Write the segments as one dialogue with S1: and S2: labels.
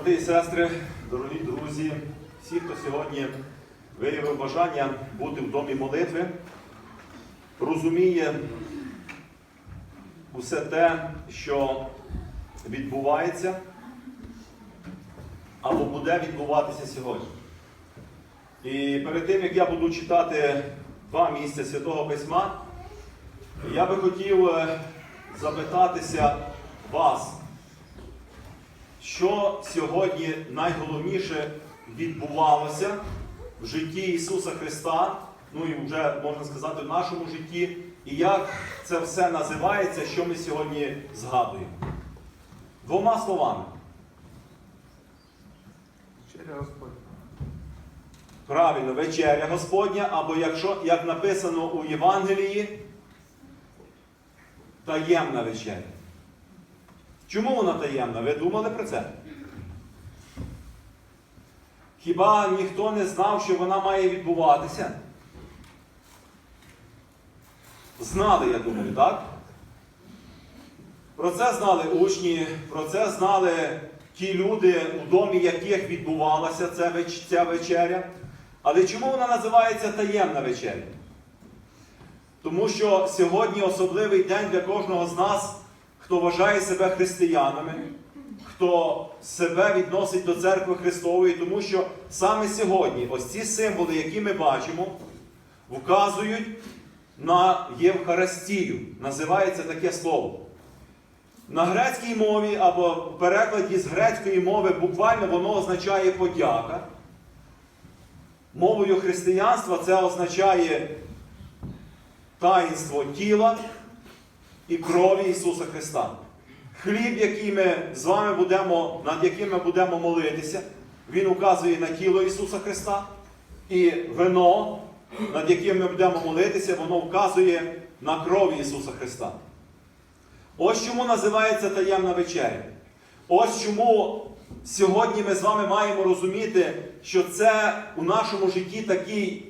S1: Брати і сестри, дорогі друзі, всі, хто сьогодні виявив бажання бути в домі молитви, розуміє усе те, що відбувається або буде відбуватися сьогодні. І перед тим, як я буду читати два місця Святого Письма, я би хотів е, запитатися вас. Що сьогодні найголовніше відбувалося в житті Ісуса Христа, ну і вже можна сказати в нашому житті, і як це все називається, що ми сьогодні згадуємо? Двома словами.
S2: Через Господь.
S1: Правильно, вечеря Господня, або якщо, як написано у Євангелії, таємна вечеря. Чому вона таємна? Ви думали про це? Хіба ніхто не знав, що вона має відбуватися? Знали, я думаю, так? Про це знали учні, про це знали ті люди, у домі яких відбувалася ця вечеря. Але чому вона називається таємна вечеря? Тому що сьогодні особливий день для кожного з нас, хто вважає себе християнами, хто себе відносить до церкви Христової, тому що саме сьогодні ось ці символи, які ми бачимо, вказують на Євхаристію. Називається таке слово. На грецькій мові або в перекладі з грецької мови буквально воно означає подяка. Мовою християнства це означає таїнство тіла і крові Ісуса Христа. Хліб, який ми з вами будемо, над яким ми будемо молитися, він указує на тіло Ісуса Христа. І вино, над яким ми будемо молитися, воно вказує на кров Ісуса Христа. Ось чому називається таємна вечеря. Ось чому сьогодні ми з вами маємо розуміти, що це у нашому житті такий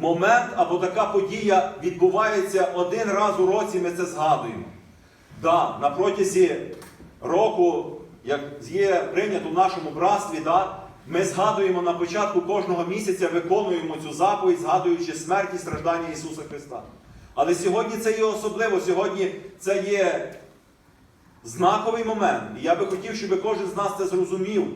S1: момент або така подія відбувається один раз у році, ми це згадуємо. Да, на протязі року, як є прийнято в нашому братстві, да, ми згадуємо на початку кожного місяця, виконуємо цю заповідь, згадуючи смерть і страждання Ісуса Христа. Але сьогодні це є особливо, сьогодні це є знаковий момент. І я би хотів, щоб кожен з нас це зрозумів,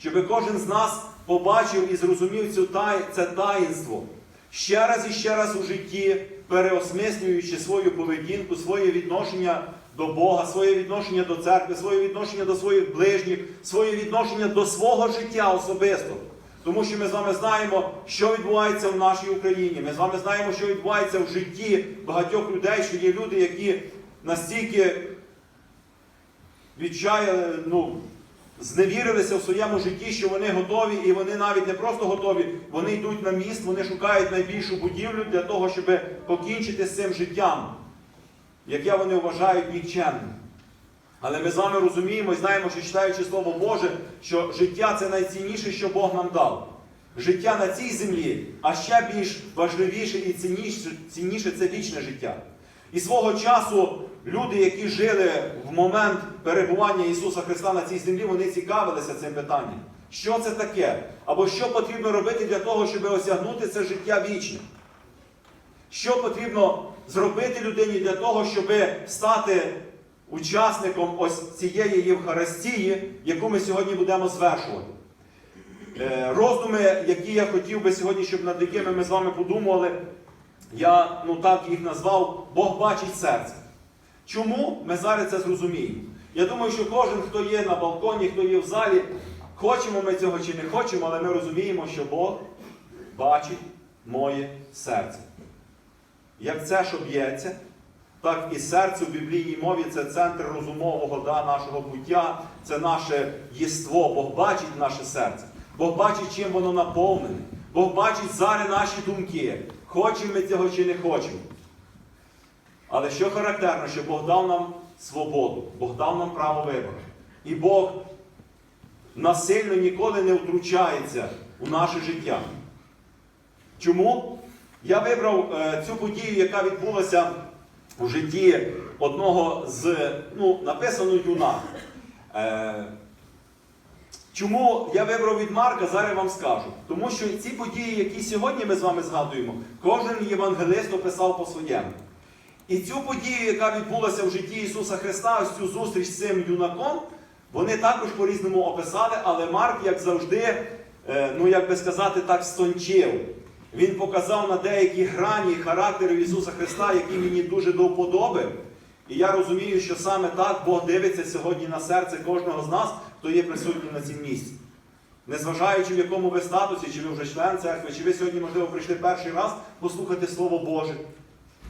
S1: щоб кожен з нас побачив і зрозумів цю тай, це таїнство. Ще раз і ще раз у житті, переосмислюючи свою поведінку, своє відношення до Бога, своє відношення до церкви, своє відношення до своїх ближніх, своє відношення до свого життя особисто. Тому що ми з вами знаємо, що відбувається в нашій Україні. Ми з вами знаємо, що відбувається в житті багатьох людей, що є люди, які настільки відчаяли, ну, зневірилися в своєму житті, що вони готові, і вони навіть не просто готові, вони йдуть на міст, вони шукають найбільшу будівлю для того, щоб покінчити з цим життям, яке вони вважають нікчемним. Але ми з вами розуміємо і знаємо, що читаючи Слово Боже, що життя це найцінніше, що Бог нам дав. Життя на цій землі, а ще більш важливіше і цінніше, цінніше це вічне життя. І свого часу люди, які жили в момент перебування Ісуса Христа на цій землі, вони цікавилися цим питанням. Що це таке? Або що потрібно робити для того, щоб осягнути це життя вічне? Що потрібно зробити людині для того, щоб стати учасником ось цієї Євхаристії, яку ми сьогодні будемо звершувати? Е, Роздуми, які я хотів би сьогодні, щоб над якими ми з вами подумали, я ну так їх назвав Бог бачить серце. Чому ми зараз це зрозуміємо? Я думаю, що кожен, хто є на балконі, хто є в залі, хочемо ми цього чи не хочемо, але ми розуміємо, що Бог бачить моє серце. Як це що б'ється, так і серце в біблійній мові це центр розумового да, нашого буття, це наше єство. Бог бачить наше серце. Бог бачить, чим воно наповнене. Бог бачить зараз наші думки. Хочемо ми цього чи не хочемо. Але що характерно, що Бог дав нам свободу, Бог дав нам право вибору. І Бог насильно ніколи не втручається у наше життя. Чому? Я вибрав е, цю подію, яка відбулася у житті одного з, ну, написано юнак. Е, Чому я вибрав від Марка, зараз вам скажу. Тому що ці події, які сьогодні ми з вами згадуємо, кожен євангелист описав по-своєму. І цю подію, яка відбулася в житті Ісуса Христа, ось цю зустріч з цим юнаком, вони також по-різному описали, але Марк, як завжди, е, ну як би сказати, так стончив. Він показав на деякі грані характеру Ісуса Христа, які мені дуже до вподоби. І я розумію, що саме так Бог дивиться сьогодні на серце кожного з нас, хто є присутній на цім місці. Незважаючи в якому ви статусі, чи ви вже член церкви, чи ви сьогодні, можливо, прийшли перший раз послухати Слово Боже.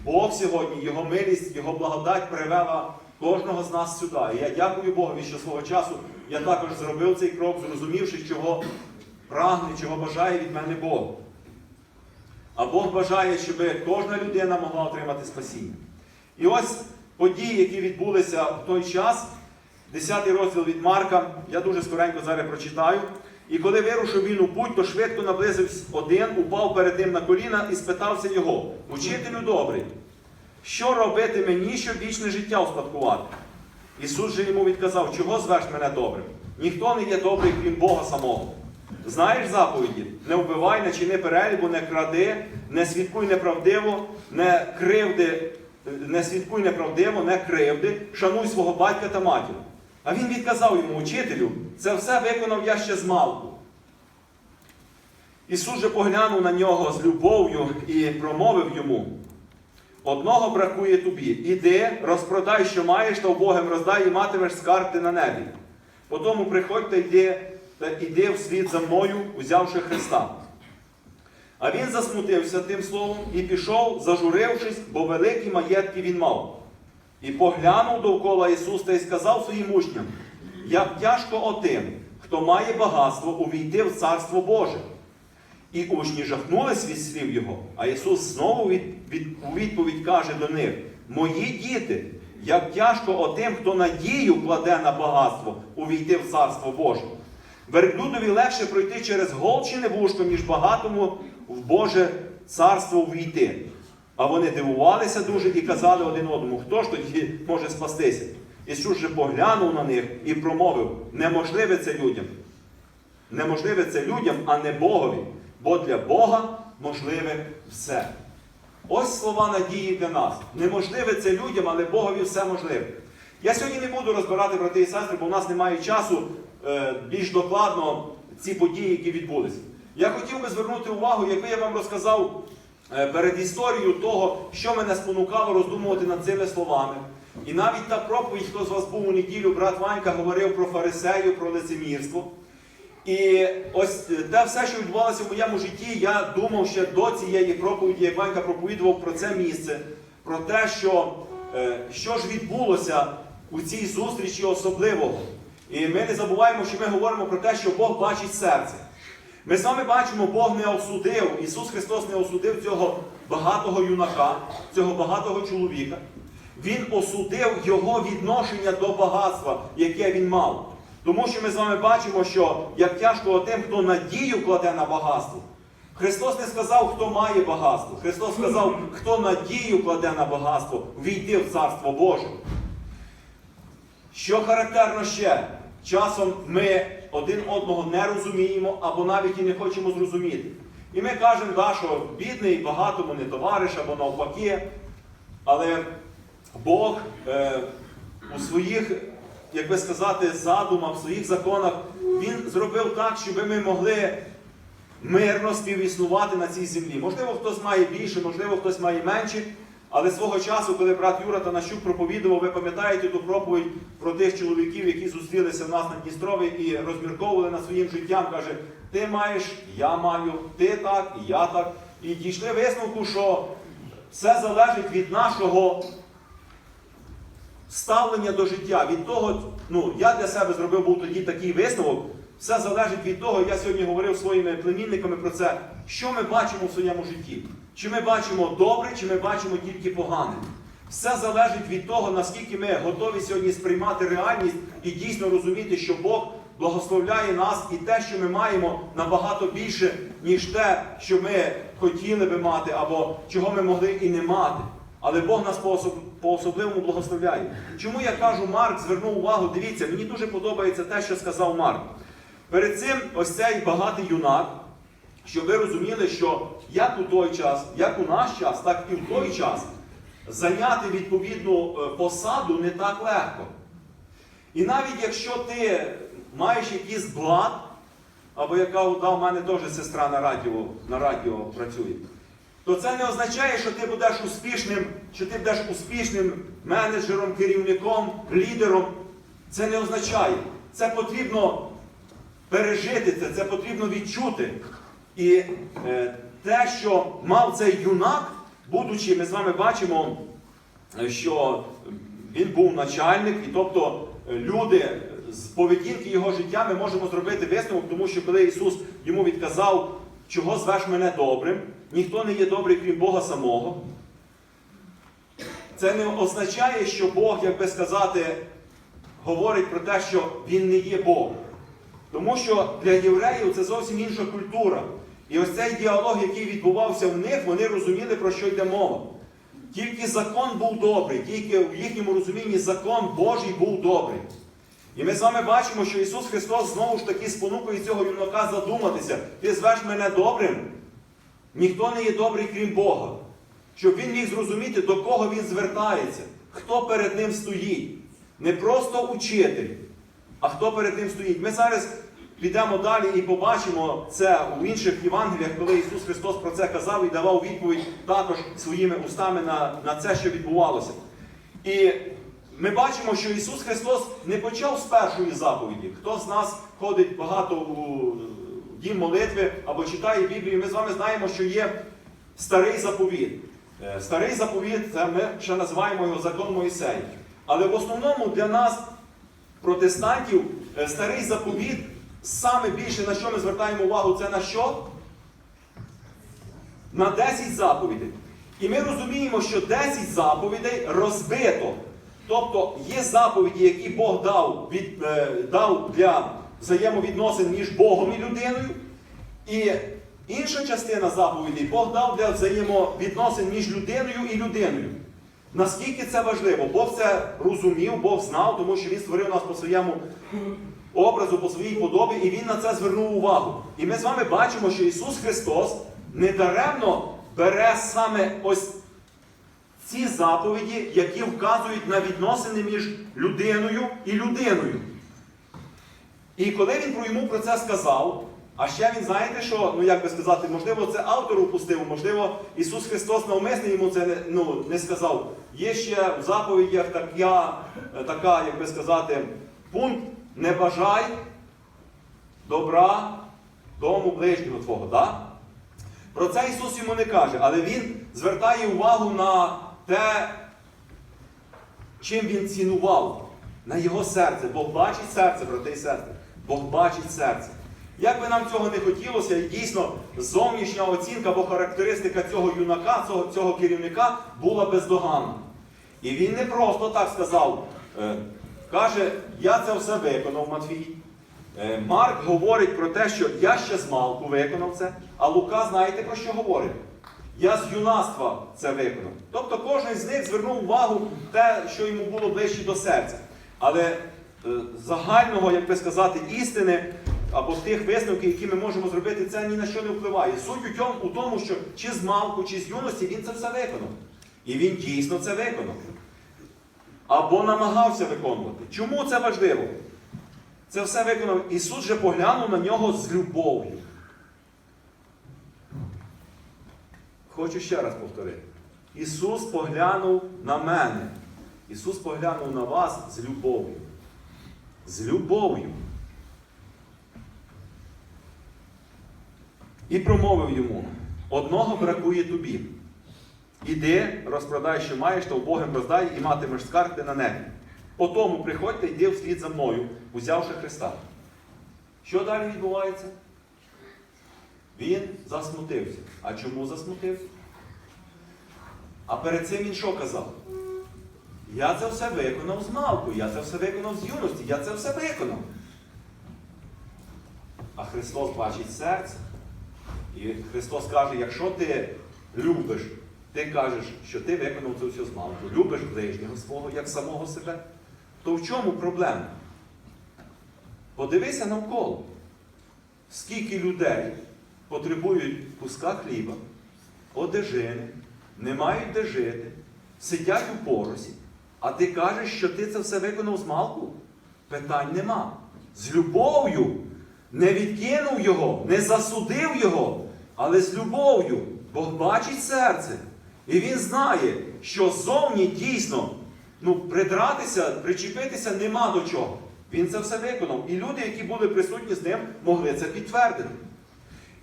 S1: Бог сьогодні, Його милість, Його благодать привела кожного з нас сюди. І я дякую Богові, що свого часу я також зробив цей крок, зрозумівши, чого прагне, чого бажає від мене Бог. А Бог бажає, щоб кожна людина могла отримати спасіння. І ось події, які відбулися в той час, 10 розділ від Марка, я дуже скоренько зараз прочитаю. І коли вирушив він у путь, то швидко наблизився один, упав перед ним на коліна і спитався його, учителю добрий, що робити мені, щоб вічне життя успадкувати? Ісус же йому відказав, чого звеш мене добрим? Ніхто не є добрий, крім Бога самого. Знаєш заповіді? Не вбивай, не чини перелібу, не кради, не свідкуй неправдиво, не кривди, не свідкуй неправдиво, не кривди, шануй свого батька та матір. А він відказав йому, учителю, це все виконав я ще з малку. Ісус же поглянув на нього з любов'ю і промовив йому: Одного бракує тобі. Іди, розпродай, що маєш, та Богом роздай і матимеш скарб ти на небі. Потому приходь та йди, та йди вслід за мною, узявши Христа. А він засмутився тим словом і пішов, зажурившись, бо великі маєтки він мав. І поглянув довкола Ісус та й сказав своїм учням, як тяжко отим, хто має багатство увійти в Царство Боже. І учні жахнулись від слів Його, а Ісус знову від, від, у відповідь каже до них: Мої діти, як тяжко отим, хто надію кладе на багатство, увійти в Царство Боже. Верблюдові легше пройти через голчине вушко, ніж багатому в Боже царство увійти. А вони дивувалися дуже і казали один одному, хто ж тоді може спастися? Ісус же поглянув на них і промовив: неможливе це людям. Неможливе це людям, а не Богові, бо для Бога можливе все. Ось слова надії для нас. Неможливе це людям, але Богові все можливе. Я сьогодні не буду розбирати, брати і сестри, бо в нас немає часу е, більш докладно ці події, які відбулися. Я хотів би звернути увагу, якби я вам розказав е, перед історією того, що мене спонукало роздумувати над цими словами. І навіть та проповідь, хто з вас був у неділю, брат Ванька говорив про фарисею, про лицемірство. І ось е, те все, що відбувалося в моєму житті, я думав ще до цієї проповіді, як Ванька проповідував про це місце, про те, що, е, що ж відбулося у цій зустрічі особливого. І ми не забуваємо, що ми говоримо про те, що Бог бачить серце. Ми з вами бачимо, Бог не осудив, Ісус Христос не осудив цього багатого юнака, цього багатого чоловіка. Він осудив його відношення до багатства, яке він мав. Тому що ми з вами бачимо, що як тяжко тим, хто надію кладе на багатство. Христос не сказав, хто має багатство. Христос сказав, хто надію кладе на багатство, війди в Царство Боже. Що характерно ще? Часом ми один одного не розуміємо або навіть і не хочемо зрозуміти. І ми кажемо, да, що бідний багатому не товариш або навпаки. Але Бог е, у своїх, як би сказати, задумах, в своїх законах, Він зробив так, щоб ми могли мирно співіснувати на цій землі. Можливо, хтось має більше, можливо, хтось має менше. Але свого часу, коли брат Юра Танащук проповідував, ви пам'ятаєте ту проповідь про тих чоловіків, які зустрілися в нас на Дністрові і розмірковували над своїм життям, каже, ти маєш, я маю, ти так, і я так. І дійшли висновку, що все залежить від нашого ставлення до життя. Від того, ну, я для себе зробив був тоді такий висновок. Все залежить від того, я сьогодні говорив своїми племінниками про це, що ми бачимо в своєму житті. Чи ми бачимо добре, чи ми бачимо тільки погане. Все залежить від того, наскільки ми готові сьогодні сприймати реальність і дійсно розуміти, що Бог благословляє нас і те, що ми маємо набагато більше, ніж те, що ми хотіли би мати, або чого ми могли і не мати. Але Бог нас по-особливому благословляє. Чому я кажу, Марк звернув увагу, дивіться, мені дуже подобається те, що сказав Марк. Перед цим ось цей багатий юнак, щоб ви розуміли, що як у той час, як у наш час, так і в той час зайняти відповідну е, посаду не так легко. І навіть якщо ти маєш якийсь блат, або яка да, у мене теж сестра на радіо, на радіо працює, то це не означає, що ти будеш успішним, що ти будеш успішним менеджером, керівником, лідером. Це не означає. Це потрібно пережити це, це потрібно відчути. І е, те, що мав цей юнак, будучи, ми з вами бачимо, що він був начальник, і тобто е, люди з поведінки його життя ми можемо зробити висновок, тому що коли Ісус йому відказав, чого звеш мене добрим, ніхто не є добрий, крім Бога самого. Це не означає, що Бог, як би сказати, говорить про те, що Він не є Бог. Тому що для євреїв це зовсім інша культура. І ось цей діалог, який відбувався в них, вони розуміли, про що йде мова. Тільки закон був добрий, тільки в їхньому розумінні закон Божий був добрий. І ми з вами бачимо, що Ісус Христос знову ж таки спонукує цього юнака задуматися. Ти звеш мене добрим? Ніхто не є добрий, крім Бога. Щоб він міг зрозуміти, до кого він звертається, хто перед ним стоїть. Не просто учитель, а хто перед ним стоїть. Ми зараз підемо далі і побачимо це у інших Євангеліях, коли Ісус Христос про це казав і давав відповідь також своїми устами на, на це, що відбувалося. І ми бачимо, що Ісус Христос не почав з першої заповіді. Хто з нас ходить багато у дім молитви або читає Біблію, ми з вами знаємо, що є старий заповіт. Е, Старий заповіт, це ми ще називаємо його закон Моїсея. Але в основному для нас, протестантів, е, старий заповіт, саме більше на що ми звертаємо увагу, це на що? На 10 заповідей. І ми розуміємо, що 10 заповідей розбито. Тобто є заповіді, які Бог дав, від, е, дав для взаємовідносин між Богом і людиною. І інша частина заповідей Бог дав для взаємовідносин між людиною і людиною. Наскільки це важливо? Бог це розумів, Бог знав, тому що Він створив нас по своєму образу, по своїй подобі, і Він на це звернув увагу. І ми з вами бачимо, що Ісус Христос недаремно бере саме ось ці заповіді, які вказують на відносини між людиною і людиною. І коли він про йому про це сказав, а ще він знаєте, що, ну як би сказати, можливо, це автор упустив, можливо, Ісус Христос навмисно йому це не, ну, не сказав. Є ще в заповідях така, така, як би сказати, пункт не бажай добра дому ближнього твого. Да? Про це Ісус йому не каже, але Він звертає увагу на те, чим він цінував, на його серце. Бог бачить серце, брати і сестри. Бог бачить серце. Як би нам цього не хотілося, дійсно зовнішня оцінка або характеристика цього юнака, цього, цього керівника була бездоганна. І він не просто так сказав, е, каже, я це все виконав, Матвій. Е, Марк говорить про те, що я ще з малку виконав це, а Лука, знаєте про що говорить? Я з юнацтва це виконав. Тобто кожен з них звернув увагу те, що йому було ближче до серця. Але е, загального, як би сказати, істини або тих висновків, які ми можемо зробити, це ні на що не впливає. Суть у тому, що чи з малку, чи з юності він це все виконав. І він дійсно це виконав. Або намагався виконувати. Чому це важливо? Це все виконав. Ісус же поглянув на нього з любов'ю. Хочу ще раз повторити. Ісус поглянув на мене. Ісус поглянув на вас з любов'ю. З любов'ю. І промовив йому: одного бракує тобі. Іди, розпродай, що маєш, то Богом роздай і матимеш скарб на небі. Потому приходьте, йди вслід за мною, узявши Христа. Що далі відбувається? Він засмутився. А чому засмутився? А перед цим він що казав? Я це все виконав з малку, я це все виконав з юності, я це все виконав. А Христос бачить серце. І Христос каже, якщо ти любиш, ти кажеш, що ти виконав це все з малку, любиш ближнього свого, як самого себе, то в чому проблема? Подивися навколо. скільки людей потребують куска хліба, одежини, не мають де жити, сидять у поросі, а ти кажеш, що ти це все виконав з малку? Питань нема. З любов'ю не відкинув його, не засудив його, але з любов'ю. Бог бачить серце. І він знає, що зовні дійсно ну, придратися, причепитися нема до чого. Він це все виконав. І люди, які були присутні з ним, могли це підтвердити.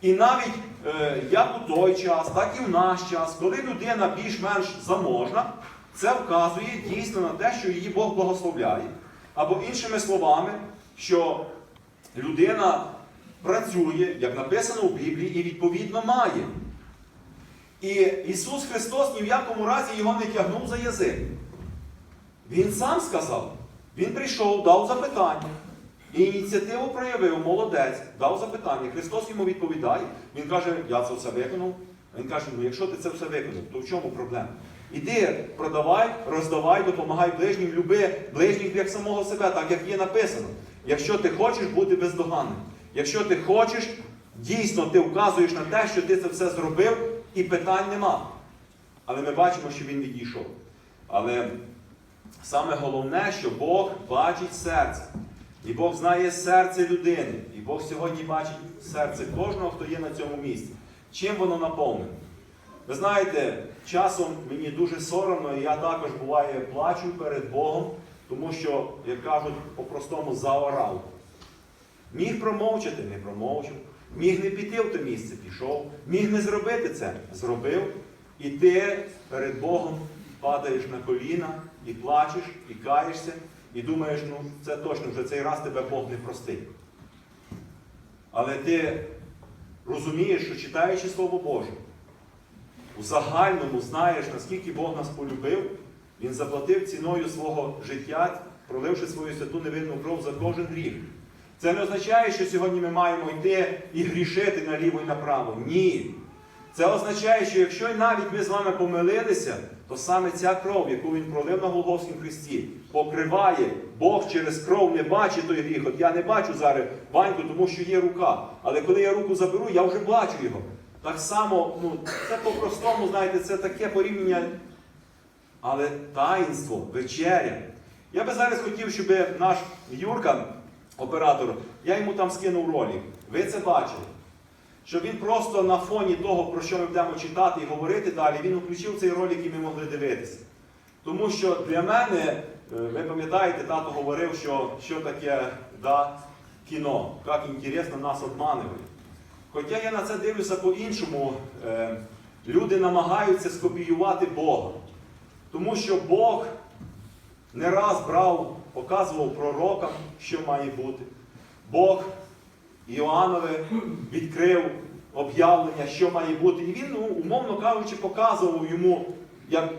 S1: І навіть е, як у той час, так і в наш час, коли людина більш-менш заможна, це вказує дійсно на те, що її Бог благословляє. Або іншими словами, що людина працює, як написано у Біблії, і відповідно має. І Ісус Христос ні в якому разі його не тягнув за язик. Він сам сказав, Він прийшов, дав запитання. І ініціативу проявив, молодець, дав запитання. Христос йому відповідає. Він каже, я це все виконав. Він каже, ну якщо ти це все виконав, то в чому проблема? Іди, продавай, роздавай, допомагай ближнім, люби ближніх як самого себе, так як є написано. Якщо ти хочеш бути бездоганним, якщо ти хочеш, дійсно ти вказуєш на те, що ти це все зробив, і питань нема. Але ми бачимо, що він відійшов. Але саме головне, що Бог бачить серце. І Бог знає серце людини. І Бог сьогодні бачить серце кожного, хто є на цьому місці. Чим воно наповнене? Ви знаєте, часом мені дуже соромно, і я також буває плачу перед Богом, тому що, як кажуть, по-простому заорав. Міг промовчати, не промовчав. Міг не піти в те місце, пішов. Міг не зробити це, зробив. І ти перед Богом падаєш на коліна і плачеш, і каєшся, і думаєш, ну це точно вже цей раз тебе Бог не простить. Але ти розумієш, що читаючи Слово Боже, у загальному знаєш, наскільки Бог нас полюбив, Він заплатив ціною свого життя, проливши свою святу невинну кров за кожен гріх. Це не означає, що сьогодні ми маємо йти і грішити наліво і направо. Ні. Це означає, що якщо навіть ми з вами помилилися, то саме ця кров, яку він пролив на Голгофському Христі, покриває. Бог через кров не бачить той гріх. От я не бачу зараз баньку, тому що є рука. Але коли я руку заберу, я вже бачу його. Так само, ну, це по-простому, знаєте, це таке порівняння. Але таїнство, вечеря. Я би зараз хотів, щоб наш Юрка, оператор, я йому там скинув ролик. Ви це бачили. Щоб він просто на фоні того, про що ми будемо читати і говорити далі, він включив цей ролик і ми могли дивитися. Тому що для мене, е, ви пам'ятаєте, тато говорив, що що таке да, кіно, як інтересно нас обманюють. Хоча я на це дивлюся по-іншому, е, люди намагаються скопіювати Бога. Тому що Бог не раз брав, показував пророкам, що має бути. Бог Іоаннове відкрив об'явлення, що має бути. І він, ну, умовно кажучи, показував йому, як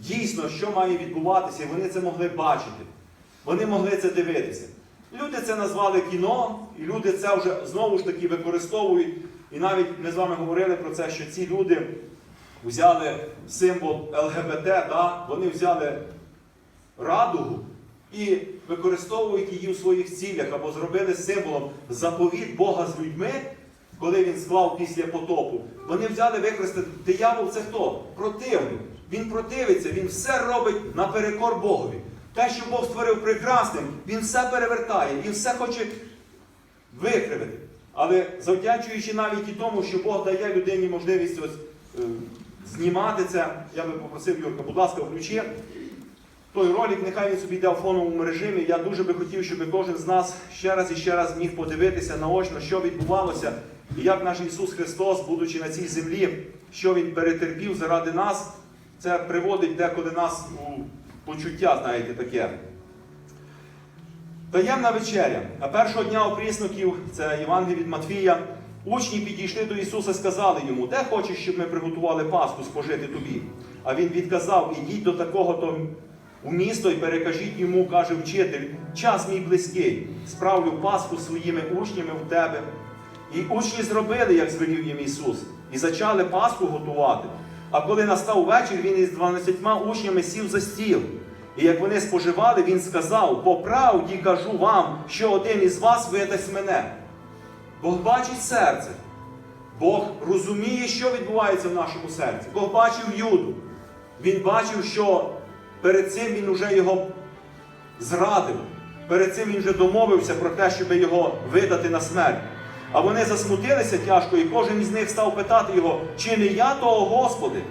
S1: дійсно, що має відбуватися, і вони це могли бачити. Вони могли це дивитися. Люди це назвали кіно, і люди це вже знову ж таки використовують. І навіть ми з вами говорили про це, що ці люди взяли символ ЛГБТ, да? вони взяли радугу і використовують її у своїх цілях або зробили символом заповіт Бога з людьми, коли він склав після потопу. Вони взяли використати диявол це хто? Противник. Він противиться, він все робить наперекор Богові. Те, що Бог створив прекрасним, він все перевертає, він все хоче викривити. Але завдячуючи навіть і тому, що Бог дає людині можливість ось, е, знімати це, я би попросив Юрка, будь ласка, включи. Той ролик, нехай він собі йде в фоновому режимі. Я дуже би хотів, щоб кожен з нас ще раз і ще раз міг подивитися наочно, що відбувалося, і як наш Ісус Христос, будучи на цій землі, що Він перетерпів заради нас, це приводить деколи нас у почуття, знаєте, таке. Таємна вечеря. А першого дня опрісноків, це Євангелій від Матфія, учні підійшли до Ісуса і сказали йому, де хочеш, щоб ми приготували Пасху спожити тобі? А він відказав, ідіть до такого-то у місто і перекажіть йому, каже вчитель, час мій близький, справлю Пасху своїми учнями в тебе. І учні зробили, як звелів їм Ісус, і почали Пасху готувати. А коли настав вечір, він із дванадцятьма учнями сів за стіл. І як вони споживали, він сказав: по правді кажу вам, що один із вас видасть мене. Бог бачить серце. Бог розуміє, що відбувається в нашому серці. Бог бачив Юду. Він бачив, що перед цим він уже його зрадив. Перед цим він вже домовився про те, щоб його видати на смерть. А вони засмутилися тяжко, і кожен із них став питати його, чи не я того Господи?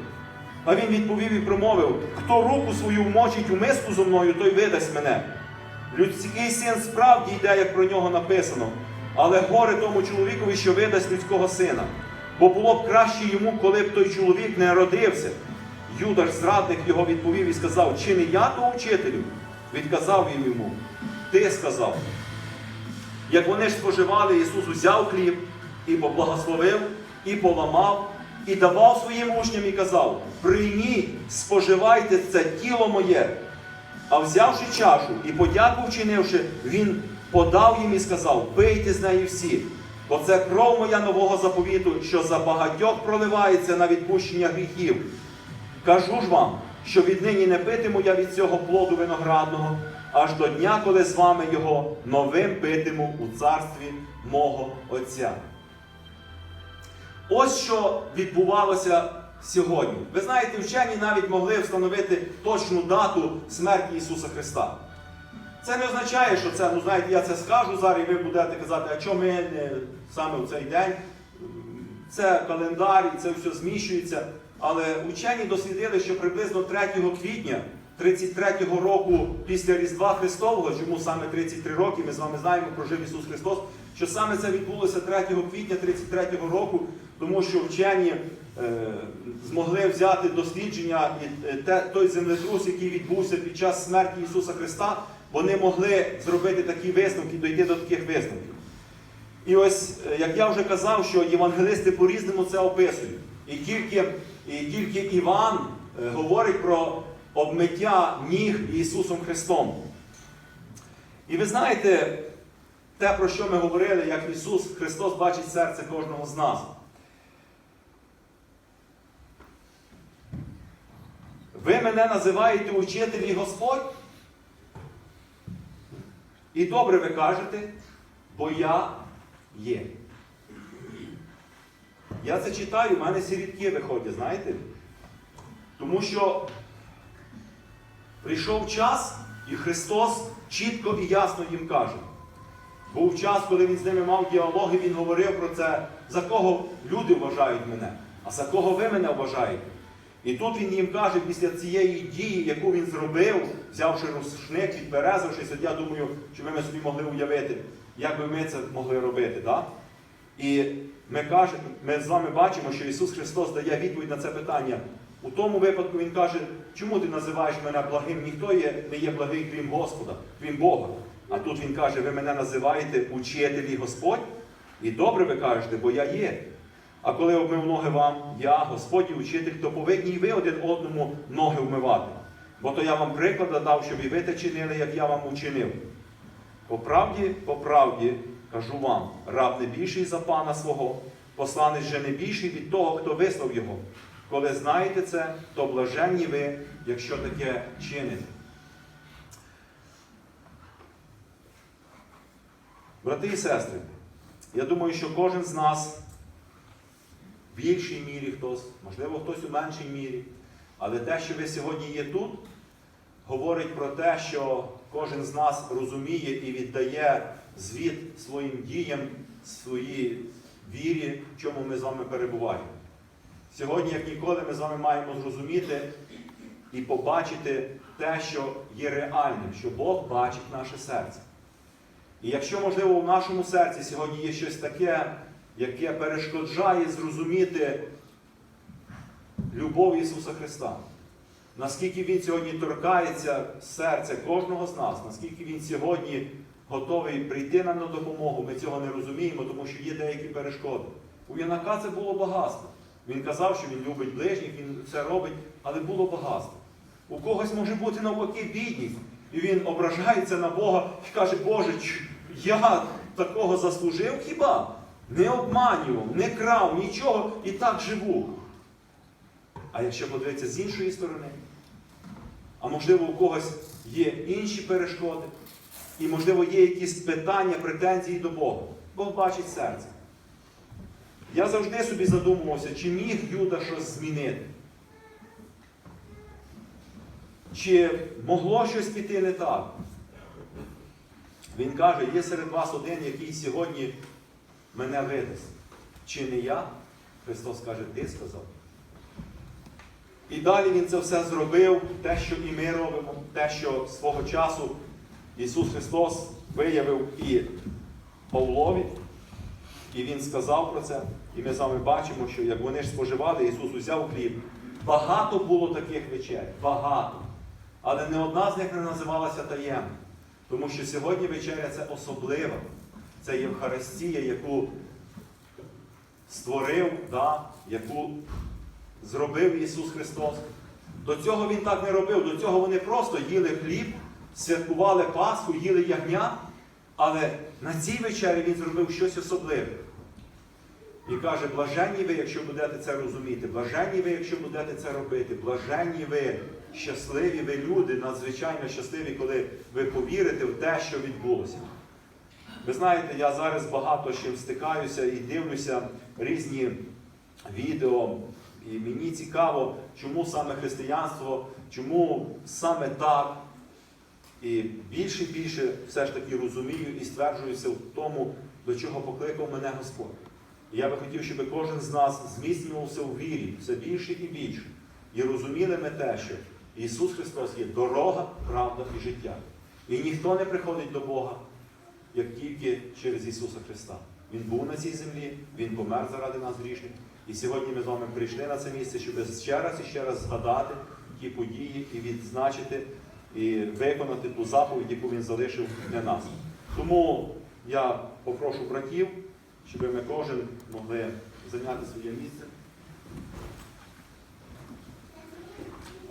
S1: А він відповів і промовив: хто руку свою вмочить у миску зо мною, той видасть мене. Людський син справді йде, як про нього написано, але горе тому чоловікові, що видасть людського сина. Бо було б краще йому, коли б той чоловік не родився. Юдаш, зрадник, його відповів і сказав: Чи не я то учителю? Відказав він йому, ти сказав. Як вони ж споживали, Ісус узяв хліб і поблагословив, і поламав, і давав своїм учням і казав: Прийміть, споживайте це тіло моє. А взявши чашу і подяку вчинивши, він подав їм і сказав: Пийте з неї всі, бо це кров моя нового заповіту, що за багатьох проливається на відпущення гріхів. Кажу ж вам, що віднині не питиму я від цього плоду виноградного, аж до дня, коли з вами його новим питиму у царстві мого Отця. Ось що відбувалося сьогодні. Ви знаєте, вчені навіть могли встановити точну дату смерті Ісуса Христа. Це не означає, що це, ну знаєте, я це скажу зараз, і ви будете казати, а чому ми не саме в цей день? Це календар, і це все зміщується. Але учені дослідили, що приблизно 3 квітня 33-го року після Різдва Христового, чому саме 33 роки, ми з вами знаємо, прожив Ісус Христос, що саме це відбулося 3 квітня 33-го року, тому що вчені е, змогли взяти дослідження і е, те, той землетрус, який відбувся під час смерті Ісуса Христа, вони могли зробити такі висновки, дойти до таких висновків. І ось, е, як я вже казав, що євангелисти по-різному це описують. І тільки, і тільки Іван е, говорить про обмиття ніг Ісусом Христом. І ви знаєте, те, про що ми говорили, як Ісус Христос бачить серце кожного з нас. Ви мене називаєте учитель і Господь? І добре ви кажете, бо я є. Я це читаю, в мене сірідки виходять, знаєте? Тому що прийшов час, і Христос чітко і ясно їм каже. Був час, коли він з ними мав діалог, і він говорив про це, за кого люди вважають мене, а за кого ви мене вважаєте. І тут він їм каже, після цієї дії, яку він зробив, взявши рушник, підберезавшись, от я думаю, що ви ми собі могли уявити, як би ми це могли робити. Да? І ми, каже, ми з вами бачимо, що Ісус Христос дає відповідь на це питання. У тому випадку Він каже, чому ти називаєш мене благим? Ніхто є, не є благий, крім Господа, крім Бога. А тут Він каже, ви мене називаєте учитель і Господь. І добре ви кажете, бо я є. А коли обмив ноги вам, я, Господь і учитель, то повинні і ви один одному ноги вмивати. Бо то я вам приклад дав, щоб і ви те чинили, як я вам учинив. По правді, по правді, кажу вам, раб не більший за пана свого, посланець же не більший від того, хто вислав його. Коли знаєте це, то блаженні ви, якщо таке чините. Брати і сестри, я думаю, що кожен з нас в більшій мірі хтось, можливо, хтось у меншій мірі, але те, що ви сьогодні є тут, говорить про те, що кожен з нас розуміє і віддає звіт своїм діям, своїй вірі, в чому ми з вами перебуваємо. Сьогодні, як ніколи, ми з вами маємо зрозуміти і побачити те, що є реальним, що Бог бачить наше серце. І якщо, можливо, в нашому серці сьогодні є щось таке, яке перешкоджає зрозуміти любов Ісуса Христа, наскільки Він сьогодні торкається серця кожного з нас, наскільки Він сьогодні готовий прийти нам на допомогу, ми цього не розуміємо, тому що є деякі перешкоди. У Янака це було багатство. Він казав, що він любить ближніх, він це робить, але було багатство. У когось може бути навпаки бідність. І він ображається на Бога і каже, Боже, я такого заслужив хіба? Не обманював, не крав, нічого і так живу. А якщо подивитися з іншої сторони, а можливо у когось є інші перешкоди, і, можливо, є якісь питання, претензії до Бога. Бог бачить серце. Я завжди собі задумувався, чи міг Юда щось змінити. Чи могло щось піти не так? Він каже, є серед вас один, який сьогодні мене видасть. Чи не я? Христос каже, ти сказав. І далі Він це все зробив, те, що і ми робимо, те, що свого часу Ісус Христос виявив і Павлові, і Він сказав про це. І ми з вами бачимо, що як вони ж споживали, Ісус узяв хліб. Багато було таких вечер, багато. Але не одна з них не називалася таємно. Тому що сьогодні вечеря це особлива. Це Євхаристія, яку створив, да, яку зробив Ісус Христос. До цього Він так не робив. До цього вони просто їли хліб, святкували Пасху, їли ягня. Але на цій вечері Він зробив щось особливе. І каже, блаженні ви, якщо будете це розуміти, блаженні ви, якщо будете це робити, блаженні ви, щасливі ви люди, надзвичайно щасливі, коли ви повірите в те, що відбулося. Ви знаєте, я зараз багато з чим стикаюся і дивлюся різні відео. І мені цікаво, чому саме християнство, чому саме так. І більше і більше все ж таки розумію і стверджуюся в тому, до чого покликав мене Господь. І я би хотів, щоб кожен з нас зміцнювався у вірі все більше і більше. І розуміли ми те, що Ісус Христос є дорога, правда і життя. І ніхто не приходить до Бога, як тільки через Ісуса Христа. Він був на цій землі, Він помер заради нас грішних. І сьогодні ми з вами прийшли на це місце, щоб ще раз і ще раз згадати ті події і відзначити, і виконати ту заповідь, яку він залишив для нас. Тому я попрошу братів, щоб ми кожен могли зайняти своє місце.